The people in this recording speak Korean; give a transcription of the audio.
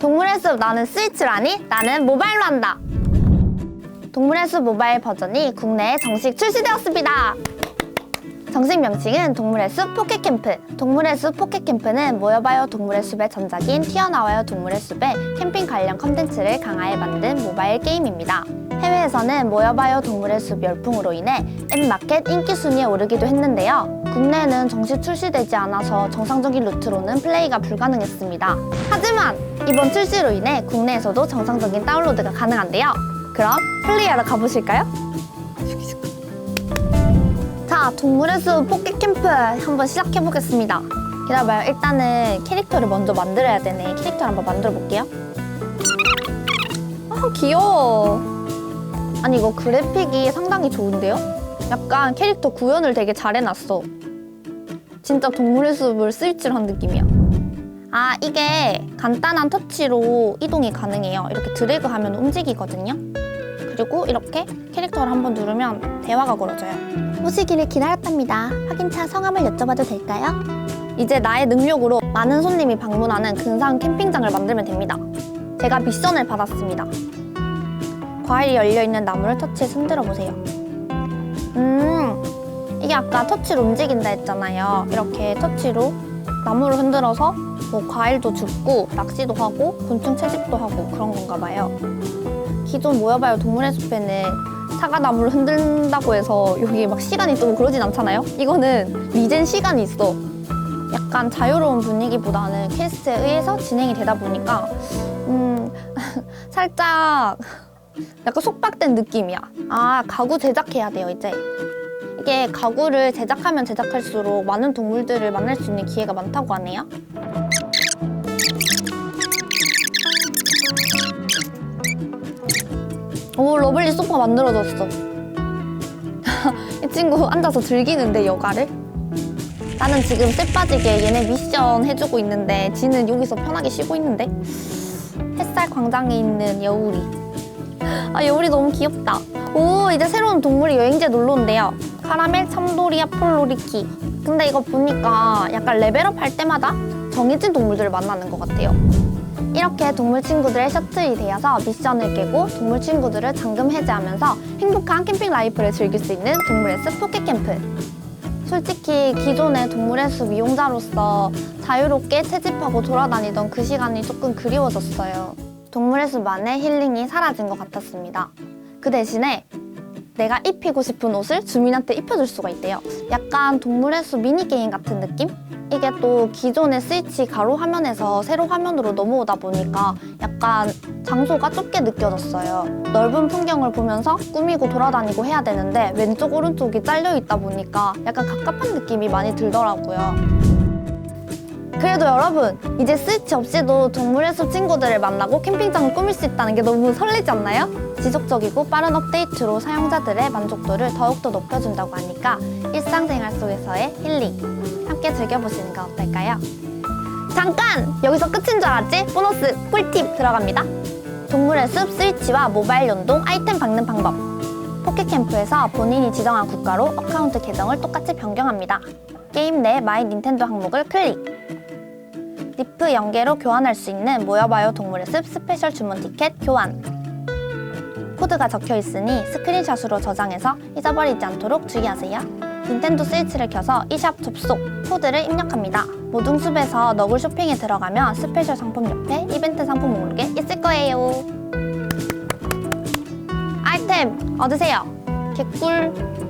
동물의 숲 나는 스위치라니 나는 모바일로 한다. 동물의 숲 모바일 버전이 국내에 정식 출시되었습니다. 정식 명칭은 동물의 숲 포켓캠프. 동물의 숲 포켓캠프는 모여봐요 동물의 숲의 전작인 튀어나와요 동물의 숲의 캠핑 관련 컨텐츠를 강화해 만든 모바일 게임입니다. 해외에서는 모여봐요 동물의 숲 열풍으로 인해 앱마켓 인기 순위에 오르기도 했는데요. 국내에는 정식 출시되지 않아서 정상적인 루트로는 플레이가 불가능했습니다. 하지만 이번 출시로 인해 국내에서도 정상적인 다운로드가 가능한데요. 그럼 플레이하러 가보실까요? 자, 동물의 숲 포켓 캠프 한번 시작해 보겠습니다. 기다려봐요. 일단은 캐릭터를 먼저 만들어야 되네. 캐릭터 한번 만들어 볼게요. 아, 귀여워. 아니, 이거 그래픽이 상당히 좋은데요? 약간 캐릭터 구현을 되게 잘 해놨어. 진짜 동물의 숲을 스위치로 한 느낌이야. 아, 이게 간단한 터치로 이동이 가능해요. 이렇게 드래그 하면 움직이거든요. 그리고 이렇게 캐릭터를 한번 누르면 대화가 걸어져요. 오시기를 기다렸답니다. 확인차 성함을 여쭤봐도 될까요? 이제 나의 능력으로 많은 손님이 방문하는 근사한 캠핑장을 만들면 됩니다. 제가 미션을 받았습니다. 과일이 열려있는 나무를 터치해 흔들어 보세요. 음, 이게 아까 터치로 움직인다 했잖아요. 이렇게 터치로 나무를 흔들어서 뭐 과일도 줍고 낚시도 하고 곤충 채집도 하고 그런 건가 봐요. 기존 모여봐요 동물의 숲에는 사과나무를 흔든다고 해서 여기 막 시간이 있고 그러진 않잖아요. 이거는 리젠 시간이 있어. 약간 자유로운 분위기보다는 퀘스트에 의해서 진행이 되다 보니까 음 살짝 약간 속박된 느낌이야. 아 가구 제작해야 돼요 이제. 이게 가구를 제작하면 제작할수록 많은 동물들을 만날 수 있는 기회가 많다고 하네요. 오 러블리 소파 만들어졌어. 이 친구 앉아서 즐기는데 여가를? 나는 지금 쎄 빠지게 얘네 미션 해주고 있는데 지는 여기서 편하게 쉬고 있는데 햇살 광장에 있는 여우리. 아 여우리 너무 귀엽다. 오 이제 새로운 동물이 여행지에 놀러 온대요. 카라멜, 참돌이, 아폴로리키. 근데 이거 보니까 약간 레벨업 할 때마다 정해진 동물들을 만나는 것 같아요. 이렇게 동물 친구들의 셔틀이 되어서 미션을 깨고 동물 친구들을 잠금 해제하면서 행복한 캠핑 라이프를 즐길 수 있는 동물의 숲 포켓 캠프. 솔직히 기존의 동물의 숲 이용자로서 자유롭게 채집하고 돌아다니던 그 시간이 조금 그리워졌어요. 동물의 숲만의 힐링이 사라진 것 같았습니다. 그 대신에 내가 입히고 싶은 옷을 주민한테 입혀줄 수가 있대요. 약간 동물의 숲 미니게임 같은 느낌? 이게 또 기존의 스위치 가로 화면에서 세로 화면으로 넘어오다 보니까 약간 장소가 좁게 느껴졌어요. 넓은 풍경을 보면서 꾸미고 돌아다니고 해야 되는데 왼쪽 오른쪽이 잘려 있다 보니까 약간 갑갑한 느낌이 많이 들더라고요. 그래도 여러분 이제 스위치 없이도 동물의 숲 친구들을 만나고 캠핑장을 꾸밀 수 있다는 게 너무 설레지 않나요? 지속적이고 빠른 업데이트로 사용자들의 만족도를 더욱더 높여준다고 하니까 일상생활 속에서의 힐링 함께 즐겨보시는 건 어떨까요? 잠깐! 여기서 끝인 줄 알았지? 보너스 꿀팁 들어갑니다. 동물의 숲 스위치와 모바일 연동 아이템 받는 방법 포켓캠프에서 본인이 지정한 국가로 어카운트 계정을 똑같이 변경합니다. 게임 내 마이 닌텐도 항목을 클릭 리프 연계로 교환할 수 있는 모여봐요 동물의 숲 스페셜 주문 티켓 교환. 코드가 적혀 있으니 스크린샷으로 저장해서 잊어버리지 않도록 주의하세요. 닌텐도 스위치를 켜서 e샵 접속 코드를 입력합니다. 모든 숲에서 너굴 쇼핑에 들어가면 스페셜 상품 옆에 이벤트 상품 목록에 있을 거예요. 아이템 얻으세요. 개꿀.